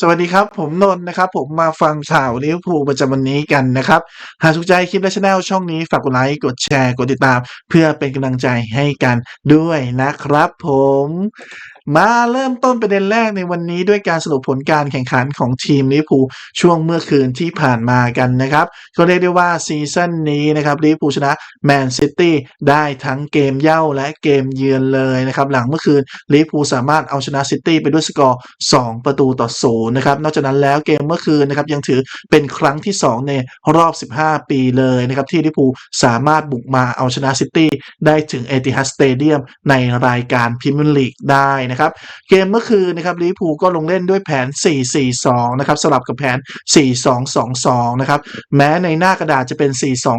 สวัสดีครับ ผมนนท์นะครับ ผมมาฟังข่าวลิเวอร์พูลประจำวันนี้กันนะครับ หากถูกใจคลิปและช anel ช่องนี้ฝากกดไลค์กดแชร์ กดติดตาม เพื่อเป็นกำลังใจให้กันด้วยนะครับผม มาเริ่มต้นประเด็นแรกในวันนี้ด้วยการสรุปผลการแข่งขันของทีมลิเวอร์พูลช่วงเมื่อคืนที่ผ่านมากันนะครับก็เรียกได้ว่าซีซั่นนี้นะครับลิเวอร์พูลชนะแมนซิตี้ได้ทั้งเกมเย่าและเกมเยือนเลยนะครับหลังเมื่อคืนลิเวอร์พูลสามารถเอาชนะซิตี้ไปด้วยสกอร์ 2 ประตูต่อศูนย์นะครับนอกจากนั้นแล้วเกมเมื่อคืนนะครับยังถือเป็นครั้งที่ 2 ในรอบ 15 ปีเลยนะครับที่ลิเวอร์พูลสามารถบุกมาเอาชนะซิตี้ได้ถึงเอติฮัดสเตเดียมในรายการพรีเมียร์ลีกได้นะครับ เกมเมื่อคืนนะครับลิพูก็ลงเล่นด้วยแผน 4-4-2 นะครับสลับกับแผน 4-2-2-2 นะครับ แม้ในหน้ากระดาษจะเป็น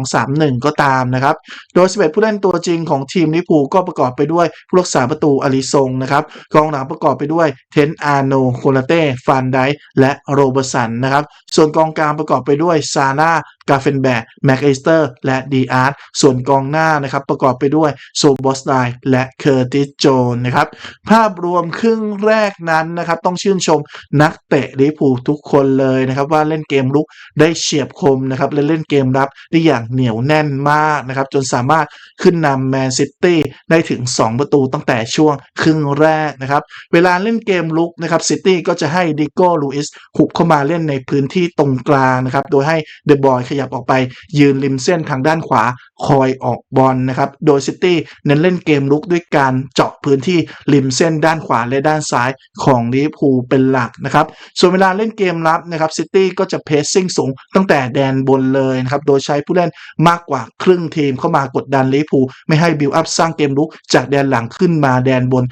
4-2-3-1 ก็ตามนะครับ โดย 11 ผู้เล่นตัวจริงของทีมลิพูก็ประกอบไปด้วยผู้รักษาประตูอาริซงนะครับกองหลังประกอบไปด้วยเทนอาร์โนโคลาเต้ฟานไดและโรเบอร์สันนะครับ ส่วนกองกลางประกอบไปด้วยซาน่ากาเฟนแบกแม็กเอสเตอร์ และดีอาร์ตส่วนกองหน้านะครับ ประกอบไปด้วยโซบอสไดและเคอร์ติสโจนนะครับ ภาพรวมครึ่งแรกนั้นนะครับต้องชื่นชมนักเตะลิเวอร์พูลทุกคนเลยนะครับว่าเล่นเกมลุกได้เฉียบคมนะครับและเล่นเกมรับได้อย่างเหนียวแน่นมากนะครับจนสามารถขึ้นนำแมนซิตี้ได้ถึง 2 ประตูตั้งแต่ช่วงครึ่งแรกนะครับเวลาเล่นเกมลุกนะครับซิตี้ก็จะให้ดิโก้ลูอิสขุบเข้ามาเล่นในพื้นที่ตรงกลางนะครับโดยให้เดบอยขยับออกไปยืนริมเส้นทางด้านขวาคอยออกบอลนะครับโดยซิตี้เน้นเล่นเกมลุกด้วยการเจาะพื้นที่ริมเส้นด้านานขวาและด้านซ้ายของลิเวอร์พูลเป็นหลักนะครับ ส่วนเวลาเล่นเกมรับนะครับซิตี้ก็จะเพสซิ่งสูงตั้งแต่แดนบนเลยนะครับ โดยใช้ผู้เล่นมากกว่าครึ่งทีมเข้ามากดดันลิเวอร์พูลไม่ให้บิลอัพสร้างเกมลุกจากแดนหลังขึ้นมาแดนบน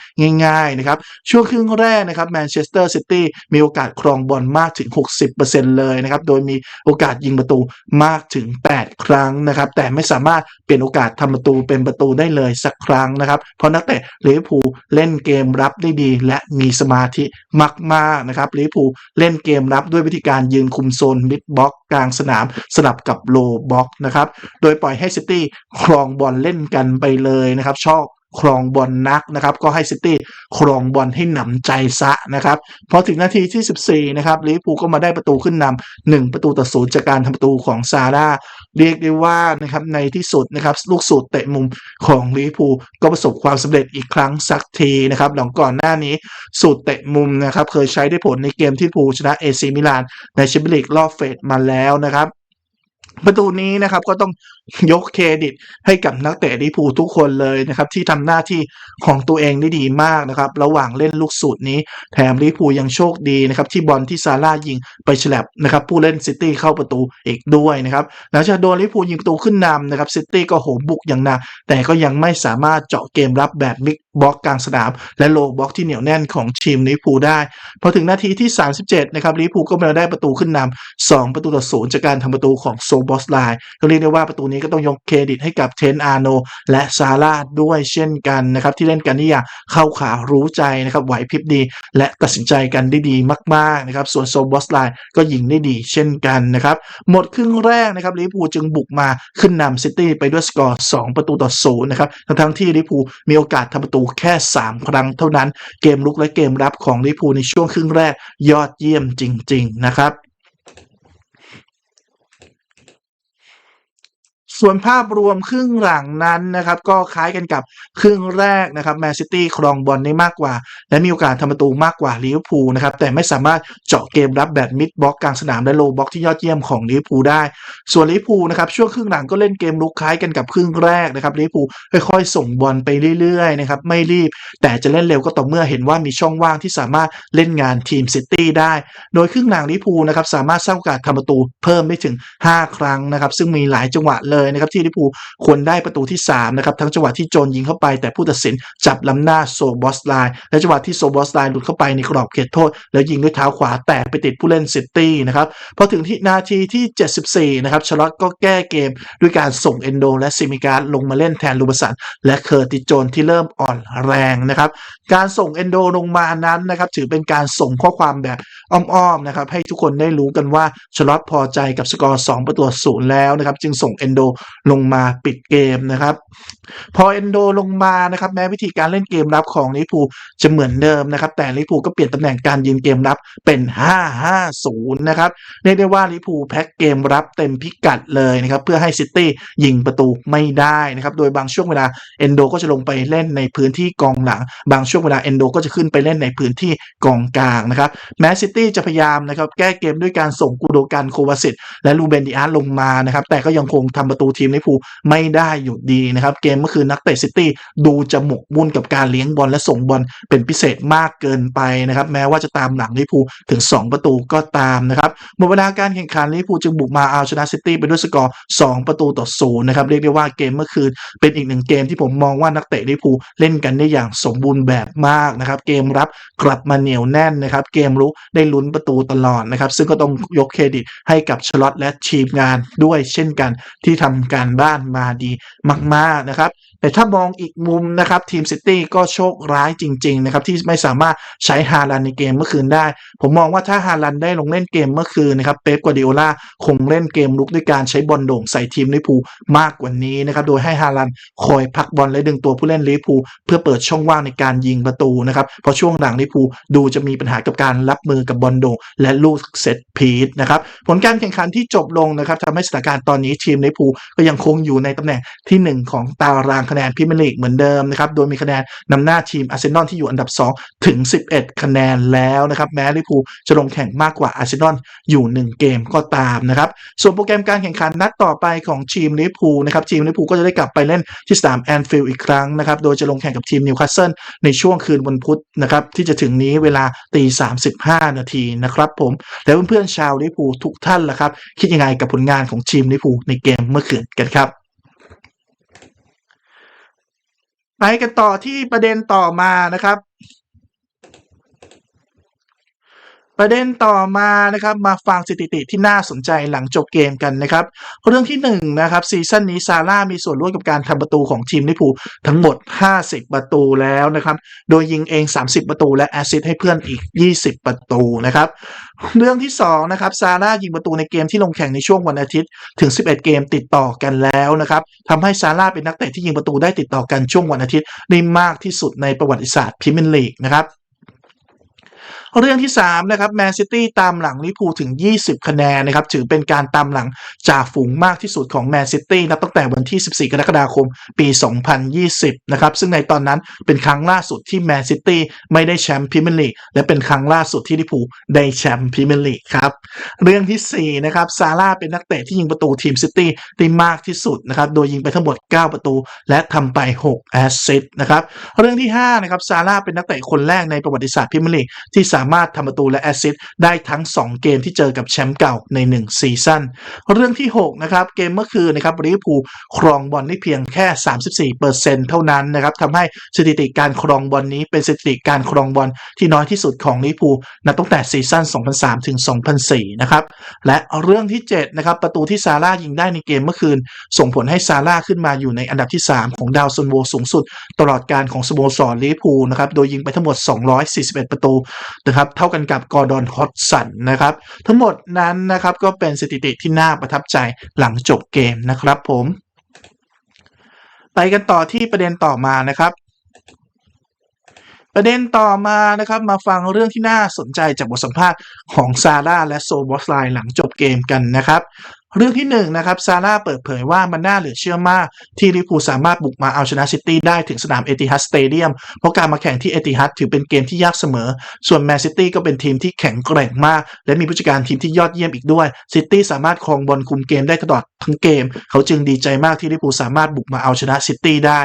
ง่ายๆนะครับ ช่วงครึ่งแรกนะครับแมนเชสเตอร์ซิตี้มีโอกาสครองบอลมากถึง 60%เลยนะครับ โดยมีโอกาสยิงประตูมากถึง 8 ครั้งนะครับ แต่ไม่สามารถเปลี่ยนโอกาสทำประตูเป็นประตูได้เลยสักครั้งนะครับ เพราะนักเตะลิเวอร์พูลเล่นเกมรับได้ดีและมีสมาธิมากๆนะครับลิเวอร์พูลเล่นเกมรับด้วยวิธีการยืนคุมโซนมิดบ็อกกลางสนามสลับกับโลบ็อกนะครับโดยปล่อยให้ซิตี้ครองบอลเล่นกันไปเลยนะครับชอบ ครองบอลนักนะครับ ก็ให้ซิตี้ครองบอลให้หนำใจซะนะครับพอถึงนาทีที่ 14 นะครับลิเวอร์พูลก็มาได้ประตูขึ้นนำ1ประตูต่อศูนย์จากการทำประตูของซาร่าเรียกได้ว่านะครับในที่สุดนะครับลูกสูตรเตะมุมของลิเวอร์พูลก็ประสบความสำเร็จอีกครั้งสักทีนะครับหลังก่อนหน้านี้สูตรเตะมุมนะครับเคยใช้ได้ผลในเกมที่พูชนะเอซีมิลานในแชมเปี้ยนลีกรอบเฟสมาแล้วนะครับประตูนี้นะครับก็ต้อง ยกเครดิตให้กับนักเตะลิพูทุกคนเลยนะครับ ที่ทำหน้าที่ของตัวเองได้ดีมากนะครับ ระหว่างเล่นลูกสูตรนี้ แถมลิพูยังโชคดีนะครับที่บอลที่ซาร่ายิงไปฉลับนะครับ ผู้เล่นซิตี้เข้าประตูอีกด้วยนะครับหลังจากโดนลิพูยิงประตูขึ้นนำนะครับซิตี้ก็โหมบุกอย่างหนักแต่ก็ยังไม่สามารถเจาะเกมรับแบบมิกบล็อกกลางสนาม และโลบล็อกที่เหนียวแน่นของทีมลิพูได้ พอถึงนาทีที่ 37 นะครับลิพูก็มาได้ประตูขึ้นนำ2ประตูต่อศูนย์จากการทำประตูของโซบอสไลน์ก็เรียกได้ว่าประตูนี้ก็ต้องยกเครดิตให้กับเทนอาโนและซาร่าด้วยเช่นกันนะครับที่เล่นกันนี่อย่างเข้าขารู้ใจนะครับไหวพริบดี และตัดสินใจกันได้ดีมากๆนะครับส่วนโซบอสไลน์ก็ยิงได้ดีเช่นกันนะครับหมดครึ่งแรกนะครับลิเวอร์พูจึงบุกมาขึ้นนำซิตี้ไปด้วยสกอร์2ประตูต่อศูนย์นะครับทั้งที่ลิเวอร์พูมีโอกาสทำประตูแค่ 3 ครั้งเท่านั้นเกมลุกและเกมรับของลิเวอร์พูในช่วงครึ่งแรกยอดเยี่ยมจริง ๆ นะครับ ส่วนภาพรวมครึ่งหลังนั้นนะครับก็คล้ายกันกับครึ่งแรกนะครับแมนซิตี้ครองบอลได้มากกว่า และมีโอกาสทำประตูมากกว่าลิเวอร์พูลนะครับแต่ไม่สามารถเจาะเกมรับแบบมิดบ็อกกลางสนามและโลบ็อกที่ยอดเยี่ยมของลิเวอร์พูลได้ ส่วนลิเวอร์พูลนะครับช่วงครึ่งหลังก็เล่นเกมลุกคล้ายกันกับครึ่งแรกนะครับลิเวอร์พูลค่อยๆ ส่งบอลไปเรื่อยๆนะครับไม่รีบ แต่จะเล่นเร็วก็ต่อเมื่อเห็นว่ามีช่องว่างที่สามารถเล่นงานทีมซิตี้ได้ โดยครึ่งหลังลิเวอร์พูลนะครับสามารถสร้างโอกาสทำประตูเพิ่มได้ถึง 5 ครั้งนะครับซึ่งมีหลายจังหวะเลยนะครับที่ลิเวอร์พูควรได้ประตูที่3นะครับทั้งจังหวะที่โจนยิงเข้าไปแต่ผู้ตัดสินจับล้ำหน้าโซบอสไลน์และจังหวะที่โซบอสไลน์หลุดเข้าไปในกรอบเขตโทษ แล้วยิงด้วยเท้าขวาแต่ไปติดผู้เล่นซิตี้นะครับพอถึงที่นาทีที่ 74 นะครับชลอตก็แก้เกมด้วยการส่งเอนโดและซิมิการลงมาเล่นแทนลูบสันและเคอร์ติโจนที่เริ่มอ่อนแรงนะครับการส่งเอนโดลงมานั้นนะครับถือเป็นการส่งข้อความแบบอ้อมๆนะครับให้ทุกคนได้รู้กันว่าชลอตพอใจกับสกอร์ 2 ประตูศูนย์แล้วนะครับ จึงส่งเอนโดลงมาปิดเกมนะครับ พอเอนโดลงมานะครับ แม้วิธีการเล่นเกมรับของลิเวอร์พูจะเหมือนเดิมนะครับ แต่ลิเวอร์พูก็เปลี่ยนตำแหน่งการยืนเกมรับเป็น 5-5-0 นะครับเรียกได้ว่าลิเวอร์พูแพ็กเกมรับเต็มพิกัดเลยนะครับ เพื่อให้ซิตี้ยิงประตูไม่ได้นะครับ โดยบางช่วงเวลาเอนโดก็จะลงไปเล่นในพื้นที่กองหลัง บางช่วงเวลาเอนโดก็จะขึ้นไปเล่นในพื้นที่กองกลางนะครับ แม้ซิตี้จะพยายามนะครับแก้เกมด้วยการส่งกูโดกันโควาสิตและลูเบนดิอาร์ลงมานะครับ แต่ก็ยังคงทำประตูทีมลิเวอร์พูลไม่ได้อยู่ดีนะครับ เกมเมื่อคืนนักเตะซิตี้ดูจะหมกมุ่นกับการเลี้ยงบอลและส่งบอลเป็นพิเศษมากเกินไปนะครับแม้ว่าจะตามหลังลิเวอร์พูลถึง 2 ประตูก็ตามนะครับหมดเวลาการแข่งขันลิเวอร์พูลจึงบุกมาเอาชนะซิตี้ไปด้วยสกอร์ 2 ประตูต่อศูนย์นะครับเรียกได้ว่าเกมเมื่อคืนเป็นอีกหนึ่งเกมที่ผมมองว่านักเตะลิเวอร์พูลเล่นกันได้อย่างสมบูรณ์แบบมากนะครับเกมรับกลับมาเหนียวแน่นนะครับเกมรุกได้ลุ้นประตูตลอดนะครับซึ่งก็ต้องยกเครดิตให้กับชลอตและทีมงานด้วยเช่นกันที่ทำการบ้านมาดีมาก ๆนะครับแต่ถ้ามองอีกมุมนะครับทีมซิตี้ก็โชคร้ายจริง ๆ นะครับ ที่ไม่สามารถใช้ฮาลันในเกมเมื่อคืนได้ ผมมองว่าถ้าฮาลันได้ลงเล่นเกมเมื่อคืนนะครับเป๊ปกัวดิโอลาคงเล่นเกมลุกด้วยการใช้บอลโด่งใส่ทีมลิเวอร์พูลมากกว่านี้นะครับโดยให้ฮาลันคอยพักบอลและดึงตัวผู้เล่นลิเวอร์พูลเพื่อเปิดช่องว่างในการยิงประตูนะครับเพราะช่วงหลังลิเวอร์พูลดูจะมีปัญหากับการรับมือกับบอลโด่งและลูกเซตพีทนะครับผลการแข่งขันที่จบลงนะครับทำให้สถานการณ์ตอนนี้ทีมลิเวอร์พูลก็ยังคงอยู่ในตำแหน่งที่หนึ่งของตารางคะแนนพรีเมียร์ลีกเหมือนเดิมนะครับ โดยมีคะแนนนำหน้าทีมอาร์เซนอลที่อยู่อันดับ 2 ถึง 11 คะแนนแล้วนะครับ แม้ลิเวอร์พูจะลงแข่งมากกว่าอาร์เซนอลอยู่ 1 เกมก็ตามนะครับ ส่วนโปรแกรมการแข่งขันนัดต่อไปของทีมลิเวอร์พูนะครับ ทีมลิเวอร์พูก็จะได้กลับไปเล่นที่สนามแอนฟิลด์อีกครั้งนะครับ โดยจะลงแข่งกับทีมนิวคาสเซิลในช่วงคืนวันพุธนะครับ ที่จะถึงนี้เวลาตี35นาทีนะครับผม แล้วเพื่อนๆชาวลิเวอร์พูทุกท่านล่ะครับ คิดยังไงกับผลงานของทีมลิเวอร์พูในเกมเมื่อคืนกันครับ ไปกันต่อที่ประเด็นต่อมานะครับ ประเด็นต่อมานะครับมาฟังสถิติที่น่าสนใจหลังจบเกมกันนะครับ เรื่องที่1นงนะครับซีซั่นนี้ซาร่ามีส่วนร่วมกับการทำประตูของทีมลิเวอร์พูลทั้งหมด 50 ประตูแล้วนะครับ โดยยิงเอง 30 ประตู และแอสซิสต์ให้เพื่อนอีก 20 ประตูนะครับเรื่องที่2นะครับซาร่ายิงประตูในเกมที่ลงแข่งในช่วงวันอาทิตย์ถึง 11 เกมติดต่อกันแล้วนะครับทำให้ซาร่าเป็นนักเตะที่ยิงประตูได้ติดต่อกันช่วงวันอาทิตย์ได้มากที่สุดในประวัติศาสตร์พรีเมียร์ลีกนะครับ เรื่องที่3นะครับแมนซิตี้ตามหลังลิพูถึง 20 คะแนนนะครับถือเป็นการตามหลังจ่าฝูงมากที่สุดของแมนซิตี้นับตั้งแต่วันที่ 14 กรกฎาคมปี 2020 นะครับซึ่งในตอนนั้นเป็นครั้งล่าสุดที่แมนซิตี้ไม่ได้แชมป์พรีเมียร์ลีกและเป็นครั้งล่าสุดที่ลิพูได้แชมป์พรีเมียร์ลีกครับเรื่องที่4นะครับซาร่าเป็นนักเตะที่ยิงประตูทีมซิตี้ได้มากที่สุดนะครับโดยยิงไปทั้งหมด 9 ประตู และทำไป 6 แอสซิสต์นะครับเรื่องที่5นะครับซาร่าเป็นนักเตะคนแรกในประวัติศาสตร์พรีเมียร์ลีกที่สามารถทำประตูและแอสซิสต์ได้ทั้ง 2 เกมที่เจอกับแชมป์เก่าใน 1 ซีซั่นเรื่องที่ 6 นะครับ เกมเมื่อคืนนะครับลิเวอร์พูลครองบอลได้เพียงแค่ 34%เท่านั้นนะครับทำให้สถิติการครองบอลนี้เป็นสถิติการครองบอลที่น้อยที่สุดของลิเวอร์พูลนับตั้งแต่ซีซั่น 2003 ถึง 2004 นะครับ และเรื่องที่ 7 นะครับ ประตูที่ซาร่ายิงได้ในเกมเมื่อคืน ส่งผลให้ซาร่าขึ้นมาอยู่ในอันดับที่ 3 ของดาวซันโวสูงสุด ตลอดการของสโมสรลิเวอร์พูลนะครับ โดยยิงไปทั้งหมด 241 ประตูนะครับเท่ากันกับกอร์ดอนฮอตสันนะครับทั้งหมดนั้นนะครับก็เป็นสถิติที่น่าประทับใจหลังจบเกมนะครับผม ไปกันต่อที่ประเด็นต่อมานะครับประเด็นต่อมานะครับมาฟังเรื่องที่น่าสนใจจากบทสัมภาษณ์ของซาร่าและโซบอสไลน์หลังจบเกมกันนะครับ เรื่องที่1นนะครับซาร่าเปิดเผยว่ามันน่าเหลือเชื่อมาก ที่ลิเวอร์พูลสามารถบุกมาเอาชนะซิตี้ได้ถึงสนามเอติฮัดสเตเดียมเพราะการมาแข่งที่เอติฮัดถือเป็นเกมที่ยากเสมอ ส่วนแมนซิตี้ก็เป็นทีมที่แข็งแกร่งมาก และมีผู้จัดการทีมที่ยอดเยี่ยมอีกด้วยซิตี้สามารถครองบอลคุมเกมได้ตลอดทั้งเกม เขาจึงดีใจมากที่ลิเวอร์พูลสามารถบุกมาเอาชนะซิตี้ได้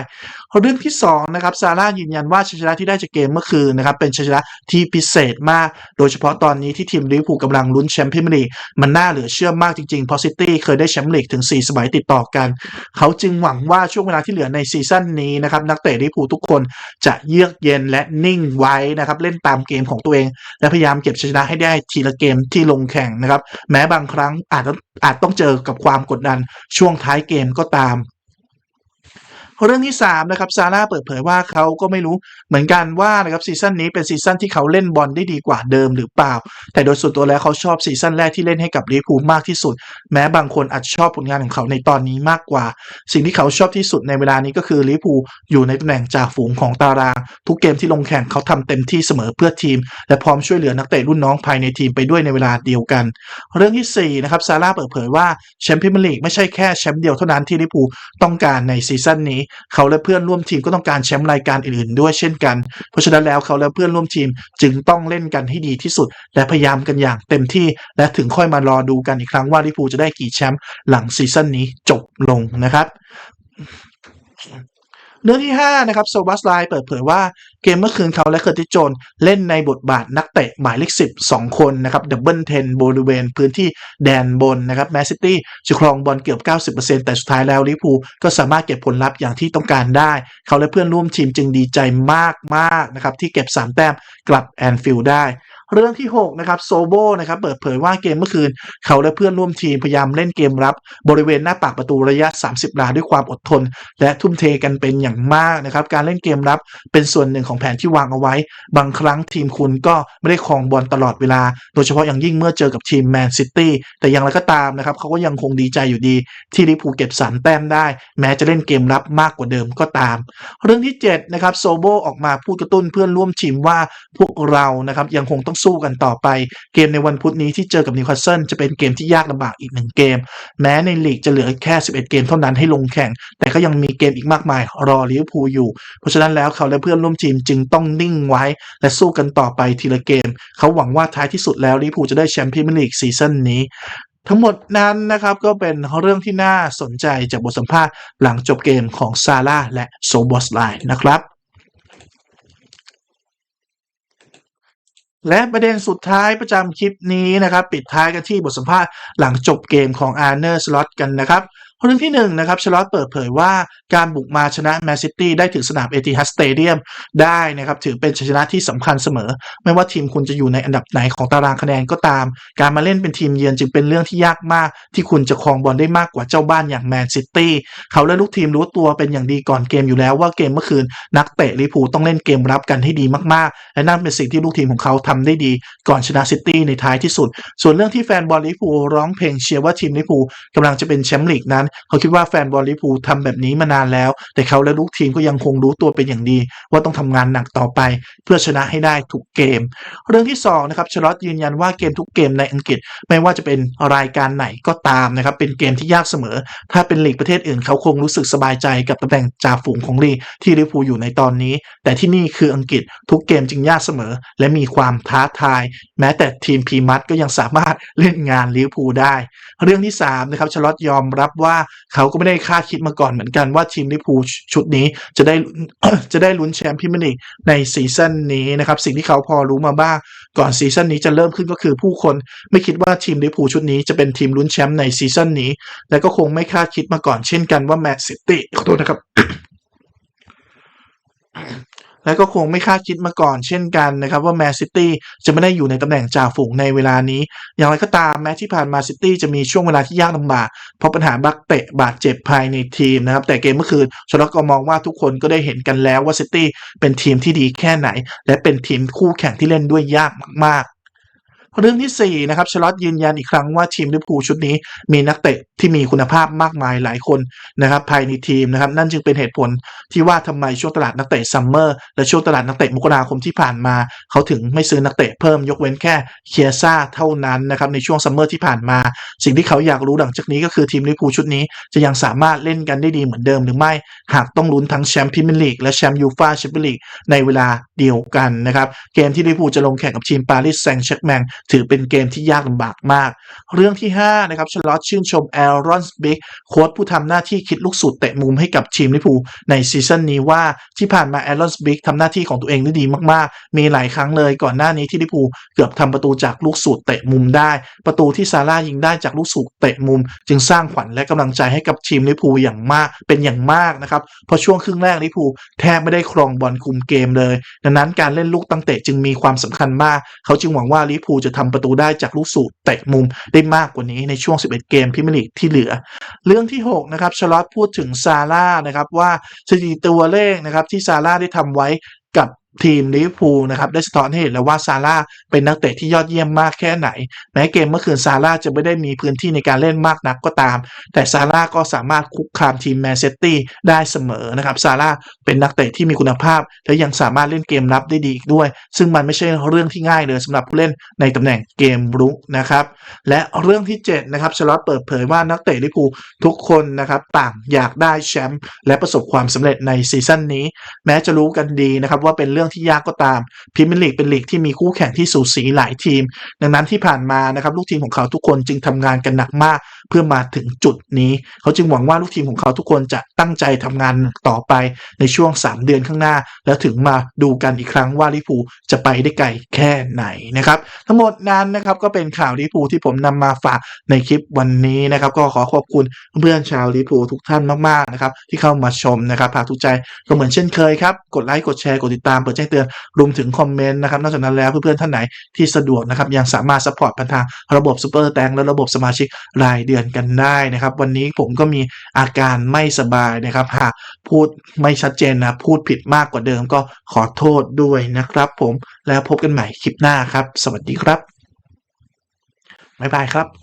เรื่องที่2นะครับซาร่ายืนยันว่าชัยชนะที่ได้จากเกมเมื่อคืนนะครับเป็นชัยชนะที่พิเศษมาก โดยเฉพาะตอนนี้ที่ทีมลิเวอร์พูลกำลังลุ้นแชมเป์พรีเมียร์ลีกมันน่าเหลือเชื่อมากจริงๆเพราะซิตี้เคยได้แชมป์ลีกถึง 4 สมัยติดต่อกัน เขาจึงหวังว่าช่วงเวลาที่เหลือในซีซั่นนี้นะครับนักเตะลิเวอร์พูลทุกคนจะเยือกเย็นและนิ่งไว้นะครับเล่นตามเกมของตัวเอง และพยายามเก็บชัยชนะให้ได้ทีละเกมที่ลงแข่งนะครับแม้บางครั้งอาจอาจต้องเจอกับความกดดันช่วงท้ายเกมก็ตาม เรื่องที่3นะครับซาร่าเปิดเผยว่าเขาก็ไม่รู้เหมือนกันว่านะครับซีซั่นนี้เป็นซีซั่นที่เขาเล่นบอลได้ดีกว่าเดิมหรือเปล่า แต่โดยส่วนตัวแล้วเขาชอบซีซั่นแรกที่เล่นให้กับลิเวอร์พูลมากที่สุด แม้บางคนอาจจะชอบผลงานของเขาในตอนนี้มากกว่า สิ่งที่เขาชอบที่สุดในเวลานี้ก็คือลิเวอร์พูลอยู่ในตำแหน่งจ่าฝูงของตาราง ทุกเกมที่ลงแข่งเขาทำเต็มที่เสมอเพื่อทีม และพร้อมช่วยเหลือนักเตะรุ่นน้องภายในทีมไปด้วยในเวลาเดียวกัน เรื่องที่4นะครับซาร่าเปิดเผยว่าแชมเปี้ยนลีกไม่ใช่แค่แชมป์เดียวเท่านั้นที่ลิเวอร์พูลต้องการในซีซั่นนี้เขาและเพื่อนร่วมทีมก็ต้องการแชมป์รายการอื่นๆ ด้วยเช่นกัน เพราะฉะนั้นแล้วเขาและเพื่อนร่วมทีมจึงต้องเล่นกันให้ดีที่สุด และพยายามกันอย่างเต็มที่ และถึงค่อยมารอดูกันอีกครั้งว่าลิฟูจะได้กี่แชมป์หลังซีซั่นนี้จบลงนะครับ เรื่องที่5นะครับโซบัสไลเปิดเผยว่าเกมเมื่อคืนเขาและเคอร์ติโจนเล่นในบทบาทนักเตะหมายเลข10 2 คนนะครับดับเบิลเทนบริเวณพื้นที่แดนบนนะครับแมนซิตี้จะครองบอลเกือบ 90%แต่สุดท้ายแล้วลิเวอร์พูลก็สามารถเก็บผลลัพธ์อย่างที่ต้องการได้ เขาและเพื่อนร่วมทีมจึงดีใจมากๆนะครับที่เก็บ 3 แต้มกลับแอนฟิลด์ได้ เรื่องที่ 6 นะครับโซโบนะครับเปิดเผยว่าเกมเมื่อคืน เขาและเพื่อนร่วมทีมพยายามเล่นเกมรับบริเวณหน้าปากประตูระยะ 30ลาด้วยความอดทน และทุ่มเทกันเป็นอย่างมากนะครับการเล่นเกมรับเป็นส่วนหนึ่งของแผนที่วางเอาไว้ บางครั้งทีมคุณก็ไม่ได้ครองบอลตลอดเวลา โดยเฉพาะอย่างยิ่งเมื่อเจอกับทีมแมนซิตี้แต่อย่างไรก็ตามนะครับเขาก็ยังคงดีใจอยู่ดีที่ลิเวอร์พูเก็บสามแต้มได้ แม้จะเล่นเกมรับมากกว่าเดิมก็ตาม เรื่องที่7นะครับโซโบออกมาพูดกระตุ้นเพื่อนร่วมทีมว่าพวกเรานะครับยังคงต้องสู้กันต่อไป เกมในวันพุธนี้ที่เจอกับนิวคาสเซิลจะเป็นเกมที่ยากลำบากอีกหนึ่งเกม แม้ในลีกจะเหลือแค่ 11 เกมเท่านั้นให้ลงแข่ง แต่ก็ยังมีเกมอีกมากมายรอลิเวอร์พูลอยู่ เพราะฉะนั้นแล้วเขาและเพื่อนร่วมทีมจึงต้องนิ่งไว้ และสู้กันต่อไปทีละเกม เขาหวังว่าท้ายที่สุดแล้วลิเวอร์พูลจะได้แชมป์พรีเมียร์ลีกซีซั่นนี้ทั้งหมดนั้นนะครับก็เป็นเรื่องที่น่าสนใจจากบทสัมภาษณ์หลังจบเกมของซาร่าและโซบอสไลน์นะครับ และประเด็นสุดท้ายประจำคลิปนี้นะครับ ปิดท้ายกันที่บทสัมภาษณ์หลังจบเกมของอาร์เนอร์สล็อตกันนะครับ เรื่องที่1นนะครับชลอตเปิดเผยว่าการบุกมาชนะแมนซิตี้ได้ถึงสนามเอติฮัดสเตเดียมได้นะครับถือเป็นชัยชนะที่สำคัญเสมอ ไม่ว่าทีมคุณจะอยู่ในอันดับไหนของตารางคะแนนก็ตาม การมาเล่นเป็นทีมเยือนจึงเป็นเรื่องที่ยากมาก ที่คุณจะครองบอลได้มากกว่าเจ้าบ้านอย่างแมนซิตี้เขาและลูกทีมรู้ตัวเป็นอย่างดีก่อนเกมอยู่แล้วว่าเกมเมื่อคืนนักเตะลิปูต้องเล่นเกมรับกันให้ดีมากๆ และนั่นเป็นสิ่งที่ลูกทีมของเขาทำได้ดี ก่อนชนะซิตี้ในท้ายที่สุด ส่วนเรื่องที่แฟนบอลลิปูร้องเพลงเชียร์ว่าทีมลิปูลกำลังจะเป็นแชมป์ลีกนั้นเขาคิดว่าแฟนบอลลิปูทำแบบนี้มานานแล้ว แต่เขาและลูกทีมก็ยังคงรู้ตัวเป็นอย่างดี ว่าต้องทำงานหนักต่อไป เพื่อชนะให้ได้ทุกเกม เรื่องที่2นะครับชลอตยืนยันว่าเกมทุกเกมในอังกฤษ ไม่ว่าจะเป็นรายการไหนก็ตามนะครับเป็นเกมที่ยากเสมอ ถ้าเป็นลีกประเทศอื่นเขาคงรู้สึกสบายใจกับตำแหน่งจ่าฝูงของลีที่ลิพูอยู่ในตอนนี้ แต่ที่นี่คืออังกฤษทุกเกมจึงยากเสมอ และมีความท้าทาย แม้แต่ทีมพีมัดก็ยังสามารถเล่นงานลิพูได้ เรื่องที่3นะครับชลอตยอมรับว่าเขาก็ไม่ได้คาดคิดมาก่อนเหมือนกันว่าทีมลิเวอร์พูชุดนี้จะได้จะได้ลุ้นแชมป์พรีเมียร์ลีกในซีซั่นนี้นะครับ สิ่งที่เขาพอรู้มาบ้างก่อนซีซั่นนี้จะเริ่มขึ้นก็คือผู้คนไม่คิดว่าทีมลิเวอร์พูชุดนี้จะเป็นทีมลุ้นแชมป์ในซีซั่นนี้ และก็คงไม่คาดคิดมาก่อนเช่นกันว่าแมนซิตี้ขอโทษนะครับ และก็คงไม่คาดคิดมาก่อนเช่นกันนะครับว่าแมนซิตี้จะไม่ได้อยู่ในตำแหน่งจ่าฝูงในเวลานี้ อย่างไรก็ตามแม้ที่ผ่านมาซิตี้จะมีช่วงเวลาที่ยากลำบาก เพราะปัญหาบักเตะบาดเจ็บภายในทีมนะครับแต่เกมเมื่อคืนชลก็มองว่าทุกคนก็ได้เห็นกันแล้วว่าซิตี้เป็นทีมที่ดีแค่ไหน และเป็นทีมคู่แข่งที่เล่นด้วยยากมากๆ เรื่องที่4นะครับชลอตยืนยันอีกครั้งว่าทีมลิเวอร์พูลชุดนี้มีนักเตะที่มีคุณภาพมากมายหลายคนนะครับภายในทีมนะครับนั่นจึงเป็นเหตุผลที่ว่าทำไมช่วงตลาดนักเตะซัมเมอร์และช่วงตลาดนักเตะมกราคมที่ผ่านมา เขาถึงไม่ซื้อนักเตะเพิ่มยกเว้นแค่เคียซ่าเท่านั้นนะครับในช่วงซัมเมอร์ที่ผ่านมา สิ่งที่เขาอยากรู้หลังจากนี้ก็คือทีมลิเวอร์พูลชุดนี้จะยังสามารถเล่นกันได้ดีเหมือนเดิมหรือไม่หากต้องลุ้นทั้งแชมป์พรีเมียร์ลีกและแชมป์ยูฟ่าแชมเปี้ยนลีกในเวลาเดียวกันนะครับเกมที่ลิเวอร์พูลจะลงแข่งกับทีมปารีสแซงต์แชร์กแมงถือเป็นเกมที่ยากลำบากมาก เรื่องที่ 5 นะครับชลอตชื่นชมแอลรอนสบิกโค้ชผู้ทำหน้าที่คิดลูกสูตรเตะมุมให้กับทีมลิพูในซีซั่นนี้ว่าที่ผ่านมาแอลรอนสบิกทำหน้าที่ของตัวเองได้ดีมากๆ มีหลายครั้งเลยก่อนหน้านี้ที่ลิพูเกือบทำประตูจากลูกสูตรเตะมุมได้ ประตูที่ซาร่ายิงได้จากลูกสูตรเตะมุม จึงสร้างขวัญและกำลังใจให้กับทีมลิพูอย่างมากเป็นอย่างมากนะครับเพราะช่วงครึ่งแรกลิพูแทบไม่ได้ครองบอลคุมเกมเลย ดังนั้นการเล่นลูกตั้งเตะจึงมีความสำคัญมาก เขาจึงหวังว่าลิพูจะจะทำประตูได้จากลูกสูบเตะมุมได้มากกว่านี้ในช่วง 11 เกมพรีเมียร์ลีกที่เหลือ เรื่องที่ 6 นะครับชลอตพูดถึงซาร่านะครับว่าสถิติตัวเลขนะครับที่ซาร่าได้ทำไว้กับ ทีมลิเวอร์พูลนะครับได้สะท้อนให้เห็นแล้วว่าซาร่าเป็นนักเตะที่ยอดเยี่ยมมากแค่ไหน แม้เกมเมื่อคืนซาร่าจะไม่ได้มีพื้นที่ในการเล่นมากนักก็ตาม แต่ซาร่าก็สามารถคุกคามทีมแมนเชสเตอร์ได้เสมอนะครับซาร่าเป็นนักเตะที่มีคุณภาพ และยังสามารถเล่นเกมรับได้ดีอีกด้วย ซึ่งมันไม่ใช่เรื่องที่ง่ายเลยสำหรับผู้เล่นในตำแหน่งเกมรุกนะครับและเรื่องที่7นะครับชลอตเปิดเผยว่านักเตะลิเวอร์พูลทุกคนนะครับต่างอยากได้แชมป์และประสบความสำเร็จในซีซั่นนี้ แม้จะรู้กันดีนะครับว่าเป็นเรื่องื่องที่ยากก็ตามพรีเมียร์ลีกเป็นลีกที่มีคู่แข่งที่สูสีหลายทีม ดังนั้นที่ผ่านมานะครับลูกทีมของเขาทุกคนจึงทำงานกันหนักมาก เพื่อมาถึงจุดนี้ เขาจึงหวังว่าลูกทีมของเขาทุกคนจะตั้งใจทำงานต่อไปในช่วง 3 เดือนข้างหน้า แล้วถึงมาดูกันอีกครั้งว่าลิพูจะไปได้ไกลแค่ไหนนะครับ ทั้งหมดนั้นนะครับก็เป็นข่าวลิพูที่ผมนำมาฝากในคลิปวันนี้นะครับก็ขอขอบคุณเพื่อนชาวลิพูทุกท่านมากๆนะครับที่เข้ามาชมนะครับหากถูกใจก็เหมือนเช่นเคยครับกดไลค์กดแชร์กดติดตามเปิดแจ้งเตือนรวมถึงคอมเมนต์นะครับนอกจากนั้นแล้วเพื่อนๆท่านไหนที่สะดวกนะครับยังสามารถสปอร์ตผ่านทางระบบซูเปอร์แตงและระบบสมาชิกรายเดือนกันได้นะครับ วันนี้ผมก็มีอาการไม่สบายนะครับหากพูดไม่ชัดเจนนะพูดผิดมากกว่าเดิมก็ขอโทษด้วยนะครับ ผมแล้วพบกันใหม่คลิปหน้าครับ สวัสดีครับบ๊ายบายครับ